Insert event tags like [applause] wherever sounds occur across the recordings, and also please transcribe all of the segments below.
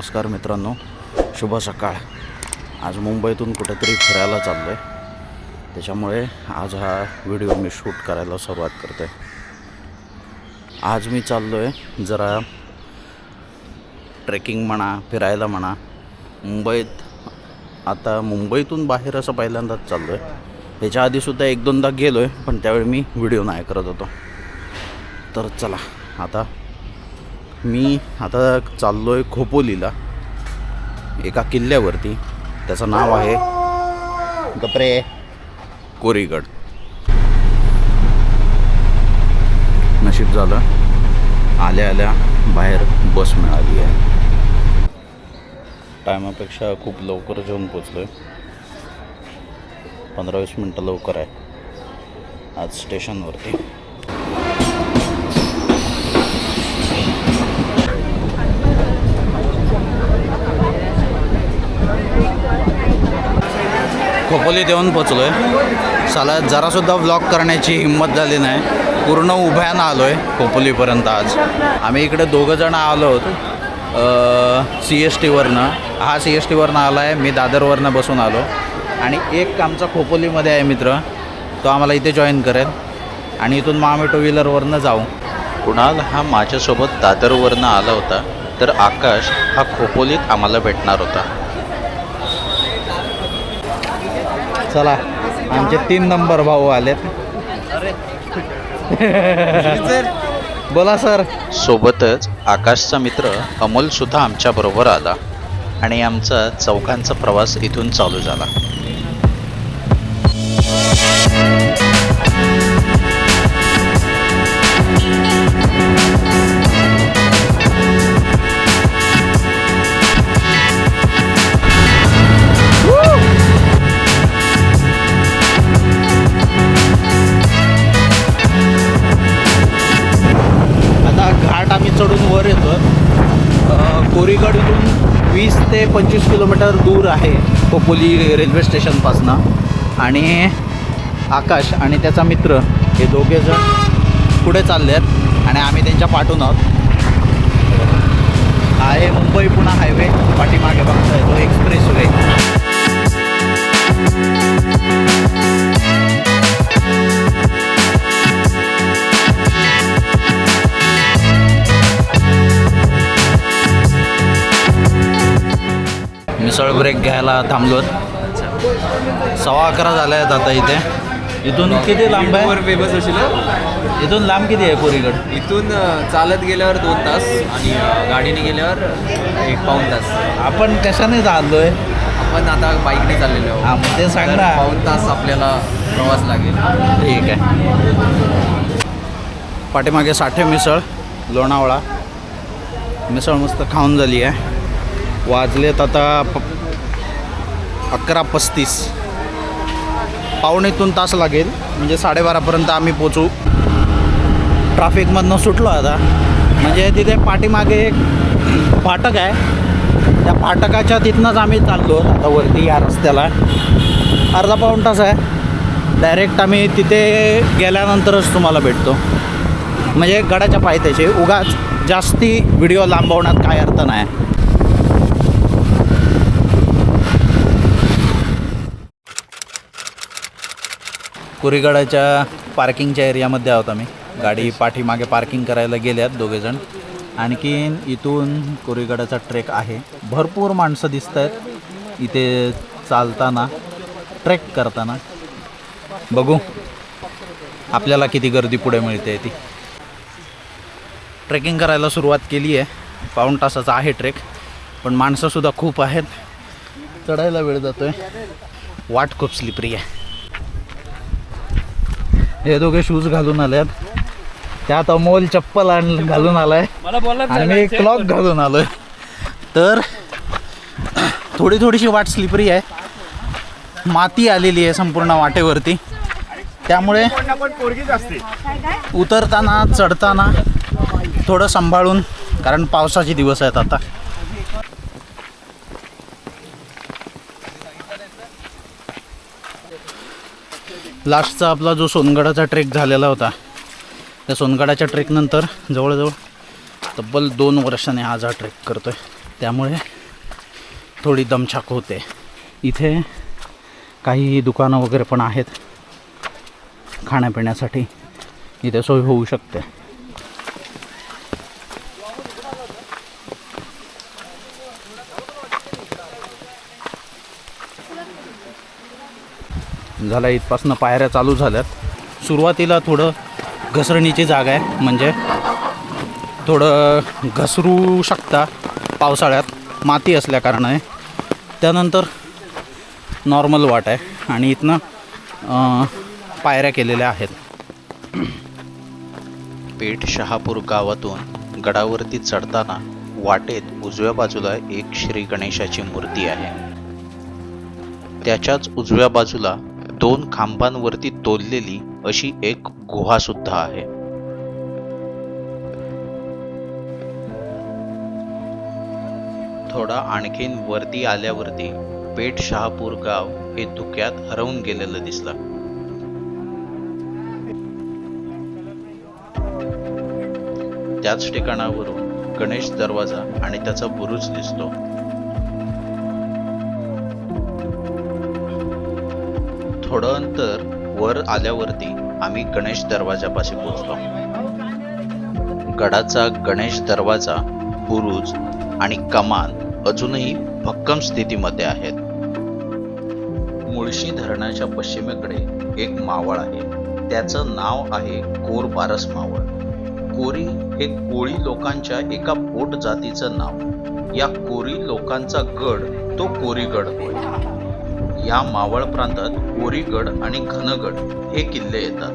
नमस्कार मित्रांनो शुभ सकाळ. आज मुंबईतून कुठेतरी फिरायला चाललो आहे त्याच्यामुळे आज हा व्हिडिओ मी शूट करायला सुरुवात करतो आहे आज मी चाललो आहे जरा ट्रेकिंग म्हणा फिरायला म्हणा. मुंबईत आता मुंबईतून बाहेर असं पहिल्यांदाच चाललो आहे ह्याच्या आधीसुद्धा एक दोनदा गेलो आहे पण त्यावेळी मी व्हिडिओ नाही करत होतो. तर चला आता मी आता चाललो आहे खोपोलीला एका किल्ल्यावरती. त्याचं नाव आहे गपरे कोरीगड. नशीब झालं आल्या आल्या बाहेर बस मिळाली आहे. टायमापेक्षा खूप लवकर जेवून पोचलो आहे पंधरा वीस मिनटं लवकर आहे. आज स्टेशनवरती. खोपोलीत येऊन पोचलो आहे साला जरासुद्धा व्लॉग करण्याची हिंमत झाली नाही. पूर्ण उभ्यानं आलो आहे खोपोलीपर्यंत आज. आम्ही इकडे दोघं जण आलो आहोत. सी एस टीवरनं हा सी एस टीवरनं आला आहे मी दादरवरनं बसून आलो. आणि एक आमचा खोपोलीमध्ये आहे मित्र. तो आम्हाला इथे जॉईन करेल. आणि इथून मग आम्ही टू व्हीलरवरनं जाऊ. कुणाल हा माझ्यासोबत दादरवरनं आला होता. तर आकाश हा खोपोलीत आम्हाला भेटणार होता. चला आमचे तीन नंबर भाऊ आलेत. [laughs] बोला सर. सोबतच आकाशचा मित्र अमोल सुद्धा आमच्या बरोबर आला आणि आमचा चौघांचा प्रवास इथून चालू झाला. किलोमीटर दूर आहे खोपोली रेल्वे स्टेशनपासनं आणि आकाश आणि त्याचा मित्र हे दोघेजण पुढे चालले आहेत आणि आम्ही त्यांच्या पाठून आहोत. आहे मुंबई पुणा हायवे पाठीमागे बघतोय तो एक्सप्रेस वे मिसळ ब्रेक घ्यायला थांबलोत. सव्वा अकरा झाले आहेत आता इथे. इथून किती लांब आहे? फेमस असेल इथून लांब किती आहे कोरीगड इथून चालत गेल्यावर दोन तास आणि गाडीने गेल्यावर एक पाऊन तास. आपण कशाने चाललोय? आपण आता बाईकने चाललेलो आहोत. ते सांग. पाऊन तास आपल्याला प्रवास लागेल. ठीक आहे. पाठीमागे साठे मिसळ लोणावळा. मिसळ मस्त खाऊन झाली आहे. वाजलेत आता प अकरा पस्तीस. पावणेतून तास लागेल. म्हणजे साडेबारापर्यंत आम्ही पोचू. ट्रॅफिकमधनं सुटलो आता. म्हणजे तिथे पाठीमागे एक फाटक आहे. त्या फाटकाच्या तिथनंच आम्ही चाललो आता वरती या रस्त्याला. अर्धा पाऊण तास आहे. डायरेक्ट आम्ही तिथे गेल्यानंतरच तुम्हाला भेटतो. म्हणजे गडाच्या पायथ्याचे उगाच जास्ती व्हिडिओ लांबवण्यात काय अर्थ नाही. कुरीगडाच्या पार्किंगच्या एरियामध्ये आहोत आम्ही. गाडी पाठीमागे पार्किंग करायला गेल्यात दोघेजण. आणखीन इथून कुरीगडाचा ट्रेक आहे. भरपूर माणसं दिसत आहेत. इथे चालताना ट्रेक करताना. बघू आपल्याला किती गर्दी पुढे मिळते ती. ट्रेकिंग करायला सुरुवात केली आहे. पाऊण तासाचा आहे ट्रेक. पण माणसंसुद्धा खूप आहेत. चढायला वेळ जातो आहे वाट खूप स्लिपरी आहे. हे दोघे शूज घालून आले त्यात अमोल चप्पल आण घालून आलाय. आणि मी क्लॉक घालून आलोय. तर थोडी थोडीशी वाट स्लिपरी आहे. माती आलेली आहे संपूर्ण वाटेवरती. त्यामुळे उतरताना चढताना थोडं सांभाळून कारण पावसाचे दिवस आहेत आता. लास्टचा आपला जो सोनगडाचा ट्रेक झालेला होता त्या सोनगडाच्या ट्रेकनंतर जवळजवळ तब्बल दोन वर्षाने आज हा ट्रेक करतो आहे त्यामुळे थोडी दमछाक होते. इथे काही दुकानं वगैरे पण आहेत खाण्यापिण्यासाठी इथे सोय होऊ शकते. झाला इथपासनं पायऱ्या चालू झाल्यात. सुरुवातीला थोडं घसरणीची जागा आहे म्हणजे थोडं घसरू शकता पावसाळ्यात माती असल्याकारणाने. त्यानंतर नॉर्मल वाट आहे आणि इथनं पायऱ्या केलेल्या आहेत. पेठ शहापूर गावातून गडावरती चढताना वाटेत उजव्या बाजूला एक श्री गणेशाची मूर्ती आहे. त्याच्याच उजव्या बाजूला दोन खांबांवरती तोललेली अशी एक गुहा सुद्धा आहे. थोडा आणखीन वरती आल्यावरती पेठ शहापूर गाव हे धुक्यात हरवून गेलेलं दिसलं. त्याच ठिकाणावरून गणेश दरवाजा आणि त्याचा बुरुज दिसतो. थोडं अंतर वर आल्यावरती आम्ही गणेश दरवाजापाशी पोहोचलो. गडाचा गणेश दरवाजा बुरुज आणि कमान अजूनही भक्कम स्थितीमध्ये आहेत. मुळशी धरणाच्या पश्चिमेकडे एक मावळ आहे. त्याचं नाव आहे कोरबारस मावळ. कोरी हे कोळी लोकांच्या एका पोट जातीचं नाव. या कोरी लोकांचा गड तो कोरीगड होय. या मावळ प्रांतात कोरीगड आणि घनगड हे किल्ले येतात.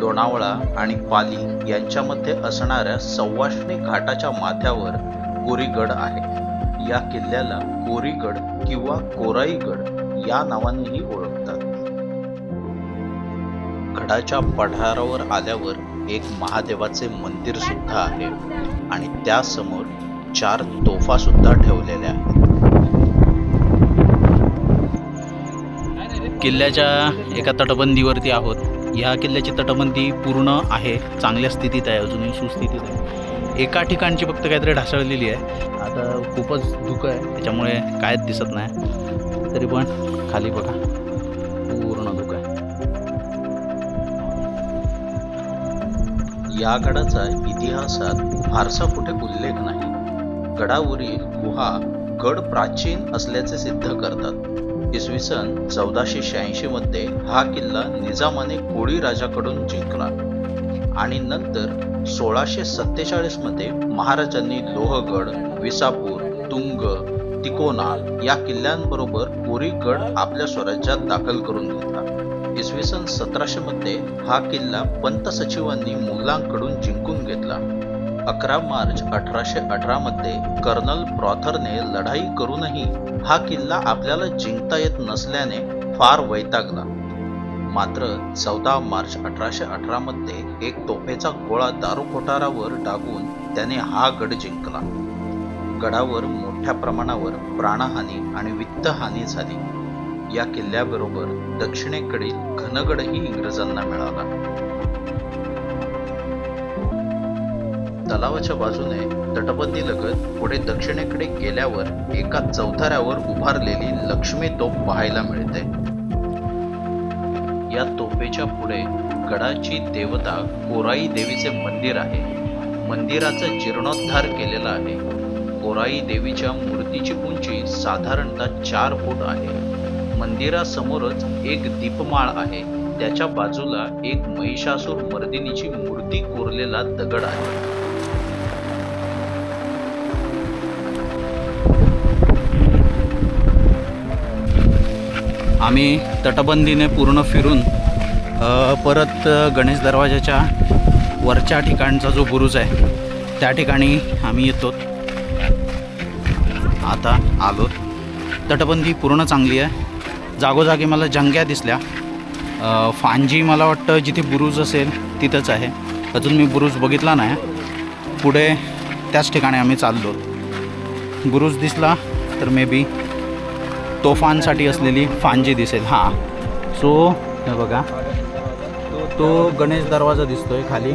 लोणावळा आणि पाली यांच्यामध्ये असणाऱ्या सव्वाष्णी घाटाच्या माथ्यावर कोरीगड आहे. या किल्ल्याला कोरीगड किंवा कोराईगड या नावानेही ओळखतात. गडाच्या पठारावर आल्यावर एक महादेवाचे मंदिर सुद्धा आहे आणि त्यासमोर चार तोफा सुद्धा ठेवलेल्या आहेत. किल्ल्याच्या एका तटबंदीवरती आहोत. ह्या किल्ल्याची तटबंदी पूर्ण आहे. चांगल्या स्थितीत आहे. अजूनही सुस्थितीत आहे. एका ठिकाणची फक्त काहीतरी ढासळलेली आहे. आता खूपच धुकं आहे. त्याच्यामुळे कायच दिसत नाही. तरी पण खाली बघा. पूर्ण धुकं आहे. या गडाचा इतिहासात फारसा कुठे उल्लेख नाही. गडावरील गुहा गड प्राचीन असल्याचे सिद्ध करतात. इसवी सन चौदाशे शहाऐंशी मध्ये हा किल्ला निजामाने कोळी राजाकडून जिंकला. आणि नंतर सोळाशे सत्तेचाळीसमध्ये महाराजांनी लोहगड विसापूर तुंग तिकोना या किल्ल्यांबरोबर कोरीगड आपल्या स्वराज्यात दाखल करून घेतला. इसवी सन सतराशे मध्ये हा किल्ला पंत सचिवांनी मुघलांकडून जिंकून घेतला. अकरा मार्च अठराशे अठरा मध्ये कर्नल प्रॉथरने लढाई करूनही हा किल्ला आपल्याला जिंकता येत नसल्याने फार वैतागला. मात्र चौदा मार्च अठराशे अठरा मध्ये एक तोफेचा गोळा दारू कोठारावर डागून त्याने हा गड जिंकला. गडावर मोठ्या प्रमाणावर प्राणहानी आणि वित्तहानी झाली. या किल्ल्याबरोबर दक्षिणेकडील घनगडही इंग्रजांना मिळाला. तलावाच्या बाजूने तटबंदीलगत पुढे दक्षिणेकडे गेल्यावर एका चौथाऱ्यावर उभारलेली लक्ष्मी तोप पाहायला मिळते. या तोफेच्या पुढे गडाची देवता कोराई देवीचे मंदिर आहे. मंदिराचा जीर्णोद्धार केलेला आहे. कोराई देवीच्या मूर्तीची उंची साधारणतः चार फूट आहे. मंदिरासमोरच एक दीपमाळ आहे. त्याच्या बाजूला एक महिषासूर मर्दिनीची मूर्ती कोरलेला दगड आहे. आम्ही तटबंदीने पूर्ण फिरून परत गणेश दरवाजाच्या वरच्या ठिकाणचा जो बुरुज आहे त्या ठिकाणी आम्ही येतो. आता आलो. तटबंदी पूर्ण चांगली आहे. जागोजागी मला जंग्या दिसल्या. फांजी मला वाटतं जिथे बुरुज असेल तिथंच आहे. अजून मी बुरुज बघितला नाही. पुढे त्याच ठिकाणी आम्ही चाललो. बुरुज दिसला तर मे बी तोफांसाठी असलेली फांजी दिसेल. हां. सो हे बघा. तो तो गणेश दरवाजा दिसतो आहे खाली.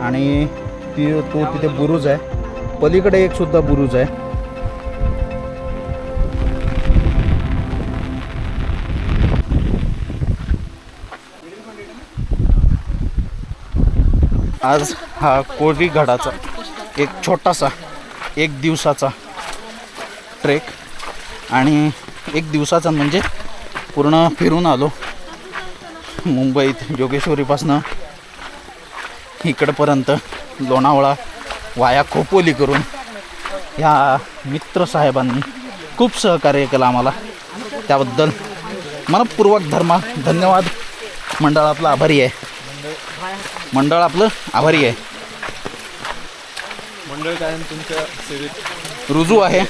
आणि ती तो तिथे बुरुज आहे. पलीकडे एक सुद्धा बुरुज आहे. आज हा कोळी घडाचा एक छोटासा एक दिवसाचा ट्रेक आणि एक दिवसाचा म्हणजे पूर्ण फिरून आलो. मुंबईत जोगेश्वरीपासनं इकडंपर्यंत लोणावळा वाया खोपोली करून ह्या मित्रसाहेबांनी खूप सहकार्य केलं आम्हाला. त्याबद्दल मनपूर्वक धर्मा धन्यवाद. मंडळ आपलं आभारी आहे. मंडळ आपलं आभारी आहे. मंडळ कायम तुमच्या सेवेत. रुजू आहे.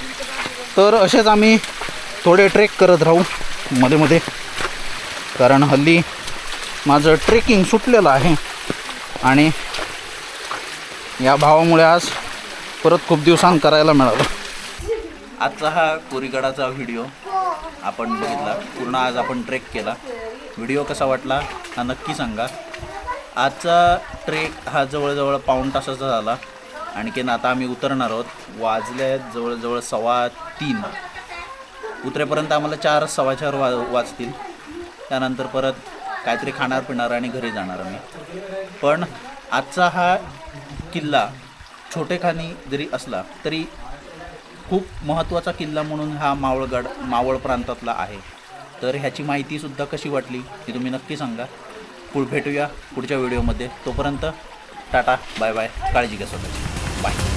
तर असेच आम्ही थोडे ट्रेक करत राहू मध्ये मध्ये. कारण हल्ली माझं ट्रेकिंग सुटलेलं आहे. आणि या भावामुळे आज परत खूप दिवसांनी करायला मिळालं. आजचा हा कोरीगडाचा व्हिडिओ आपण बघितला. पूर्ण आज आपण ट्रेक केला. व्हिडिओ कसा वाटला हा नक्की सांगा. आजचा ट्रेक हा जवळजवळ पाऊण तासाचा झाला. आणखीन आता आम्ही उतरणार आहोत. वाजले आहेत जवळजवळ सव्वा तीन. उतरेपर्यंत आम्हाला चार सव्वाचार वा वाजतील त्यानंतर परत काहीतरी खाणार पिणार आणि घरी जाणार आम्ही. पण आजचा हा किल्ला छोटेखानी जरी असला तरी खूप महत्त्वाचा किल्ला म्हणून हा मावळगड मावळ प्रांतातला आहे. तर ह्याची माहितीसुद्धा कशी वाटली ती तुम्ही नक्की सांगा. पुढ भेटूया पुढच्या व्हिडिओमध्ये. तोपर्यंत टाटा बाय बाय. काळजी घ्या स्वतःची. बाय.